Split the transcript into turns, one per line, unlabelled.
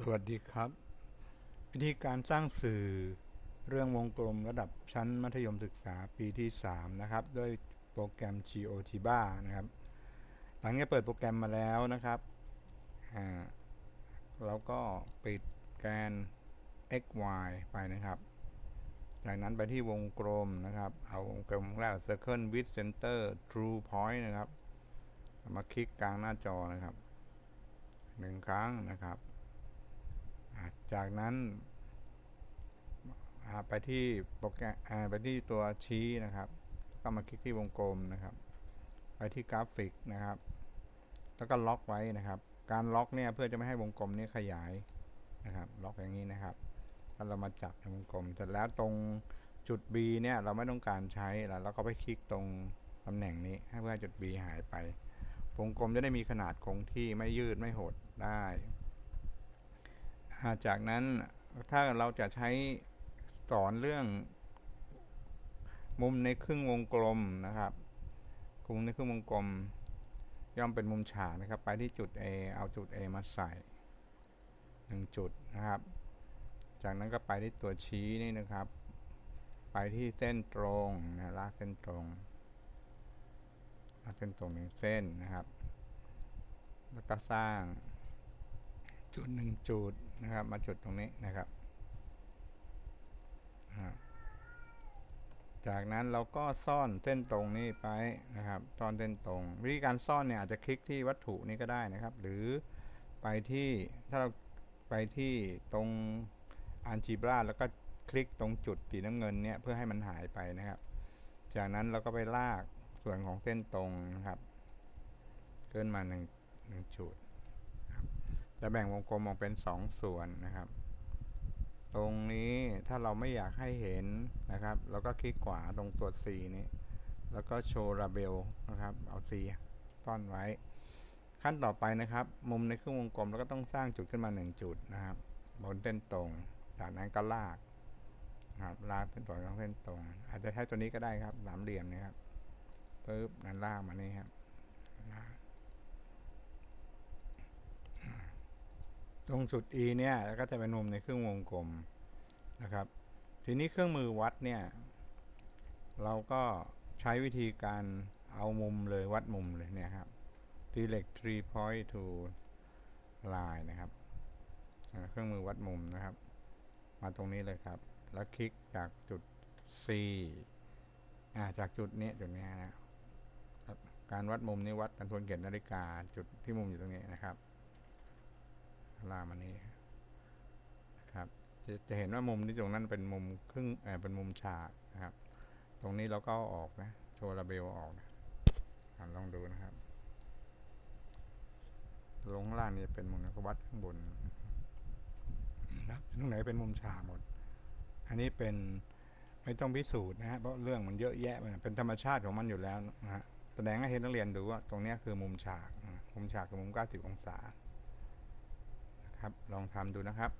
สวัสดีครับ วิธีการสร้างสื่อเรื่องวงกลมระดับชั้นมัธยมศึกษาปีที่ 3 นะครับ ด้วยโปรแกรม GeoTiba นะครับ หลังจากเปิดโปรแกรมมาแล้วนะครับเราก็ปิดแกน x y ไปนะครับ จากนั้นไปที่วงกลมนะครับ เอาวงกลมแรก Circle with Center True Point นะครับ มาคลิกกลางหน้าจอนะครับหนึ่งครั้งนะครับ จากนั้นไปที่โปรแกรมไปที่ตัวชี้นะครับ ก็มาคลิกที่วงกลมนะครับ ไปที่กราฟิกนะครับ แล้วก็ล็อกไว้นะครับ การล็อกเนี่ยเพื่อจะไม่ให้วงกลมนี้ขยายนะครับ ล็อกอย่างนี้นะครับแล้วเรามาจับในวงกลมเสร็จแล้วตรงจุด B เนี่ยเราไม่ต้องการใช้แล้วเราก็ไปคลิกตรงตำแหน่งนี้ให้เพื่อจุด B หายไปวงกลมจะได้มีขนาดคงที่ไม่ยืดไม่หดได้ จากนั้นถ้าเราจะใช้สอนเรื่องมุมในครึ่งวงกลมนะครับมุมในครึ่งวงกลม ย่อมเป็นมุมฉากนะครับ ไปที่จุด A เอาจุด A มาใส่1จุดนะครับ จากนั้นก็ไปที่ตัวชี้นี่นะครับ ไปที่เส้นตรงนะลากเส้นตรงลากเส้นตรงหนึ่งเส้นนะครับ แล้วก็สร้างจุดหนึ่งจุด นะครับ มาจุดตรงนี้นะครับ จากนั้นเราก็ซ่อนเส้นตรงนี้ไปนะครับซ่อนเส้นตรง วิธีการซ่อนเนี่ยอาจจะคลิกที่วัตถุนี้ก็ได้นะครับ หรือไปที่ถ้าเราไปที่ตรงอันจีบราแล้วก็คลิกตรงจุดสีน้ำเงินเนี่ยเพื่อให้มันหายไปนะครับ จากนั้นเราก็ไปลากส่วนของเส้นตรงนะครับ เกินมาหนึ่งหนึ่งจุด จะแบ่งวงกลมออกเป็น2ส่วนนะครับ ตรงนี้ถ้าเราไม่อยากให้เห็นนะครับเราก็คลิกขวาตรงตัว C นี้ แล้วก็โชว์ระเบลนะครับเอา C ต้อนไว้ ขั้นต่อไปนะครับ มุมในเครึ่องวงกลมเราก็ต้องสร้างจุดขึ้นมา 1 จุดนะครับ บนเส้นตรง จากนั้นก็ลากครับลากเส้นตรงของเส้นตรง อาจจะใช้ตัวนี้ก็ได้ครับสามเหลี่ยมนะครับปึ๊บนั้นลากมานี่ครับลาก ตรงจุด E เนี่ยก็จะเป็นมุมในเครื่องวงกลมนะครับ ทีนี้เครื่องมือวัดเนี่ย เราก็ใช้วิธีการเอามุมเลยวัดมุมเลยเนี่ยครับ select three point to line นะครับ เครื่องมือวัดมุมนะครับ มาตรงนี้เลยครับ แล้วคลิกจากจุด C อ่าจากจุดนี้จุดนี้นะครับ การวัดมุมนี้วัดกันทวนเข็มนาฬิกาจุดที่มุมอยู่ตรงนี้นะครับ ล่ามานี่นะครับจะจะเห็นว่ามุมที่ตรงนั้นเป็นมุมครึ่งเออเป็นมุมฉากนะครับ ตรงนี้เราก็ออกนะ โชว์ระเบลออกนะลองดูนะครับ ลงล่างนี่เป็นมุมนวัดข้างบนนะครับตรงไหนเป็นมุมฉากหมด อันนี้เป็นไม่ต้องพิสูจน์นะฮะเพราะเรื่องมันเยอะแยะเป็นธรรมชาติของมันอยู่แล้วนะฮะแสดงให้เห็นนักเรียนดูว่าตรงนี้คือมุมฉาก มุมฉากคือมุม 90 องศา ครับ ลองทำดูนะครับ